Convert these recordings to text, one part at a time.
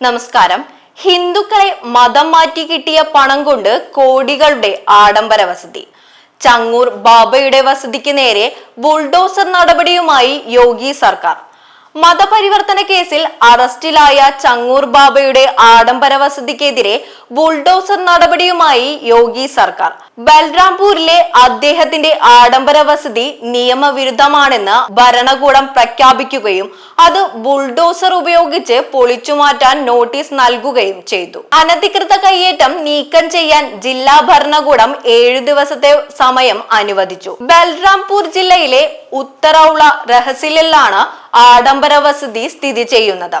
നമസ്കാരം. ഹിന്ദുക്കളെ മതം മാറ്റി കിട്ടിയ പണം കൊണ്ട് കോടികളുടെ ആഡംബര വസതി. ചങ്ങൂർ ബാബയുടെ വസതിക്ക് നേരെ ബുൾഡോസർ നടപടിയുമായി യോഗി സർക്കാർ. മതപരിവർത്തന കേസിൽ അറസ്റ്റിലായ ചങ്ങൂർ ബാബയുടെ ആഡംബര വസതിക്കെതിരെ ബുൾഡോസർ നടപടിയുമായി യോഗി സർക്കാർ. ബൽറാംപൂരിലെ അദ്ദേഹത്തിന്റെ ആഡംബര വസതി നിയമവിരുദ്ധമാണെന്ന് ഭരണകൂടം പ്രഖ്യാപിക്കുകയും അത് ബുൾഡോസർ ഉപയോഗിച്ച് പൊളിച്ചുമാറ്റാൻ നോട്ടീസ് നൽകുകയും ചെയ്തു. അനധികൃത കയ്യേറ്റം നീക്കം ചെയ്യാൻ ജില്ലാ ഭരണകൂടം ഏഴു ദിവസത്തെ സമയം അനുവദിച്ചു. ബൽറാംപൂർ ജില്ലയിലെ ഉത്തറൗള റഹസിലാണ് ആഡംബര വസതി സ്ഥിതി ചെയ്യുന്നത്.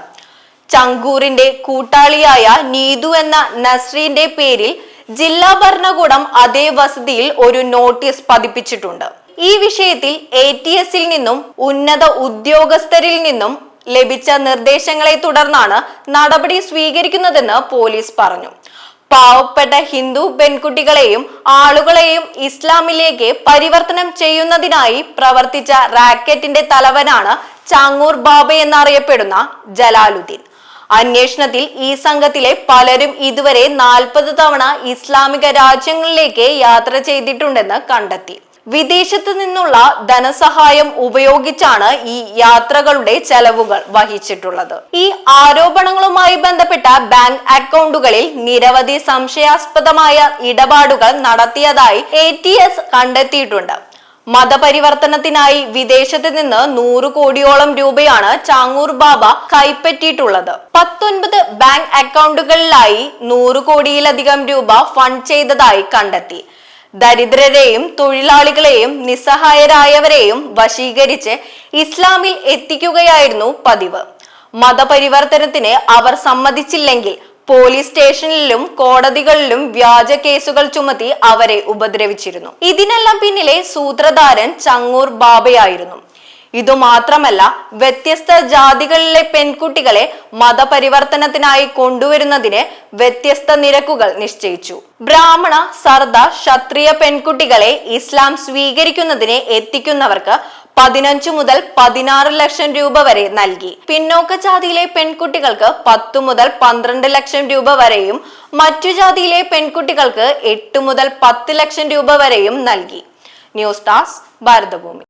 ചങ്കൂറിന്റെ കൂട്ടാളിയായ നീതു എന്ന നസ്രീന്റെ പേരിൽ ജില്ലാ ഭരണകൂടം അതേ വസതിയിൽ ഒരു നോട്ടീസ് പതിപ്പിച്ചിട്ടുണ്ട്. ഈ വിഷയത്തിൽ എ ടി എസിൽ നിന്നും ഉന്നത ഉദ്യോഗസ്ഥരിൽ നിന്നും ലഭിച്ച നിർദ്ദേശങ്ങളെ തുടർന്നാണ് നടപടി സ്വീകരിക്കുന്നതെന്ന് പോലീസ് പറഞ്ഞു. പാവപ്പെട്ട ഹിന്ദു പെൺകുട്ടികളെയും ആളുകളെയും ഇസ്ലാമിലേക്ക് പരിവർത്തനം ചെയ്യുന്നതിനായി പ്രവർത്തിച്ച റാക്കറ്റിന്റെ തലവനാണ് ചാങ്ങൂർ ബാബ എന്നറിയപ്പെടുന്ന ജലാലുദ്ദീൻ. അന്വേഷണത്തിൽ ഈ സംഘത്തിലെ പലരും ഇതുവരെ നാൽപ്പത് തവണ ഇസ്ലാമിക രാജ്യങ്ങളിലേക്ക് യാത്ര ചെയ്തിട്ടുണ്ടെന്ന് കണ്ടെത്തി. വിദേശത്ത് നിന്നുള്ള ധനസഹായം ഉപയോഗിച്ചാണ് ഈ യാത്രകളുടെ ചെലവുകൾ വഹിച്ചിട്ടുള്ളത്. ഈ ആരോപണങ്ങളുമായി ബന്ധപ്പെട്ട ബാങ്ക് അക്കൗണ്ടുകളിൽ നിരവധി സംശയാസ്പദമായ ഇടപാടുകൾ നടത്തിയതായി എ കണ്ടെത്തിയിട്ടുണ്ട്. മതപരിവർത്തനത്തിനായി വിദേശത്ത് നിന്ന് നൂറ് കോടിയോളം രൂപയാണ് ചാങ്ങൂർ ബാബ കൈപ്പറ്റിയിട്ടുള്ളത്. പത്തൊൻപത് ബാങ്ക് അക്കൗണ്ടുകളിലായി നൂറ് കോടിയിലധികം രൂപ ഫണ്ട് ചെയ്തതായി കണ്ടെത്തി. ദരിദ്രരെയും തൊഴിലാളികളെയും നിസ്സഹായരായവരെയും വശീകരിച്ച് ഇസ്ലാമിൽ എത്തിക്കുകയായിരുന്നു പതിവ്. മതപരിവർത്തനത്തിന് അവർ സമ്മതിച്ചില്ലെങ്കിൽ പോലീസ് സ്റ്റേഷനിലും കോടതികളിലും വ്യാജ കേസുകൾ ചുമത്തി അവരെ ഉപദ്രവിച്ചിരുന്നു. ഇതിനെല്ലാം പിന്നിലെ സൂത്രധാരൻ ചങ്ങൂർ ബാബയായിരുന്നു. ഇതുമാത്രമല്ല വ്യത്യസ്ത ജാതികളിലെ പെൺകുട്ടികളെ മതപരിവർത്തനത്തിനായി കൊണ്ടുവരുന്നതിന് വ്യത്യസ്ത നിരക്കുകൾ നിശ്ചയിച്ചു. ബ്രാഹ്മണ സർദ ക്ഷത്രിയ പെൺകുട്ടികളെ ഇസ്ലാം സ്വീകരിക്കുന്നതിനെ എത്തിക്കുന്നവർക്ക് പതിനഞ്ചു മുതൽ പതിനാറ് ലക്ഷം രൂപ വരെ നൽകി. പിന്നോക്ക ജാതിയിലെ പെൺകുട്ടികൾക്ക് പത്തു മുതൽ പന്ത്രണ്ട് ലക്ഷം രൂപ വരെയും മറ്റു ജാതിയിലെ പെൺകുട്ടികൾക്ക് എട്ട് മുതൽ പത്ത് ലക്ഷം രൂപ വരെയും നൽകി. ന്യൂസ് ടാസ് ഭാരതഭൂമി.